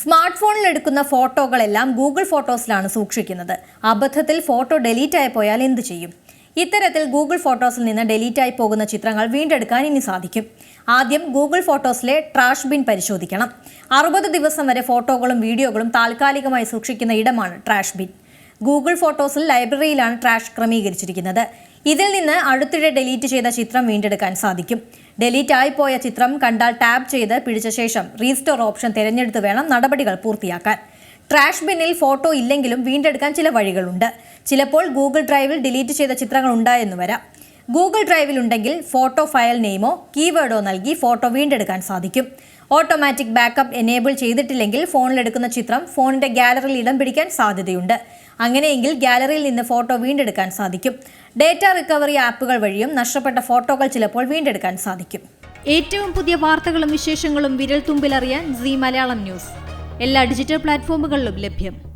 Smart ഫോണിൽ എടുക്കുന്ന ഫോട്ടോകളെല്ലാം Google ഫോട്ടോസിലാണ് സൂക്ഷിക്കുന്നത്. അബദ്ധത്തിൽ ഫോട്ടോ ഡിലീറ്റ് ആയി പോയാൽ എന്ത് ചെയ്യും? ഇത്തരത്തിൽ ഗൂഗിൾ ഫോട്ടോസിൽ നിന്ന് ഡിലീറ്റ് ആയി പോകുന്ന ചിത്രങ്ങൾ വീണ്ടെടുക്കാൻ ഇനി സാധിക്കും. ആദ്യം ഗൂഗിൾ ഫോട്ടോസിലെ ട്രാഷ് ബിൻ പരിശോധിക്കണം. അറുപത് ദിവസം വരെ ഫോട്ടോകളും വീഡിയോകളും താൽക്കാലികമായി സൂക്ഷിക്കുന്ന ഇടമാണ് ട്രാഷ് ബിൻ ഗൂഗിൾ ഫോട്ടോസിൽ ലൈബ്രറിയിലാണ് ട്രാഷ് ക്രമീകരിച്ചിരിക്കുന്നത്. ഇതിൽ നിന്ന് അടുത്തിടെ ഡിലീറ്റ് ചെയ്ത ചിത്രം വീണ്ടെടുക്കാൻ സാധിക്കും. ഡിലീറ്റ് ആയിപ്പോയ ചിത്രം കണ്ടാൽ ടാബ് ചെയ്ത് പിടിച്ച ശേഷം റീസ്റ്റോർ ഓപ്ഷൻ തിരഞ്ഞെടുത്ത് വേണം നടപടികൾ പൂർത്തിയാക്കാൻ. ട്രാഷ് ബിന്നിൽ ഫോട്ടോ ഇല്ലെങ്കിലും വീണ്ടെടുക്കാൻ ചില വഴികളുണ്ട്. ചിലപ്പോൾ ഗൂഗിൾ ഡ്രൈവിൽ ഡിലീറ്റ് ചെയ്ത ചിത്രങ്ങൾ ഉണ്ടായെന്ന് വരാം. ഗൂഗിൾ ഡ്രൈവിൽ ഉണ്ടെങ്കിൽ ഫോട്ടോ ഫയൽ നെയിമോ കീവേഡോ നൽകി ഫോട്ടോ വീണ്ടെടുക്കാൻ സാധിക്കും. ഓട്ടോമാറ്റിക് ബാക്കപ്പ് എനേബിൾ ചെയ്തിട്ടില്ലെങ്കിൽ ഫോണിലെടുക്കുന്ന ചിത്രം ഫോണിന്റെ ഗാലറിയിൽ ഇടം പിടിക്കാൻ സാധ്യതയുണ്ട്. അങ്ങനെയെങ്കിൽ ഗാലറിയിൽ നിന്ന് ഫോട്ടോ വീണ്ടെടുക്കാൻ സാധിക്കും. ഡേറ്റ റിക്കവറി ആപ്പുകൾ വഴിയും നഷ്ടപ്പെട്ട ഫോട്ടോകൾ ചിലപ്പോൾ വീണ്ടെടുക്കാൻ സാധിക്കും. ഏറ്റവും പുതിയ വാർത്തകളും വിശേഷങ്ങളും വിരൽ തുമ്പിലറിയാൻ സി മലയാളം ന്യൂസ്. എല്ലാ ഡിജിറ്റൽ പ്ലാറ്റ്ഫോമുകളിലും ലഭ്യം.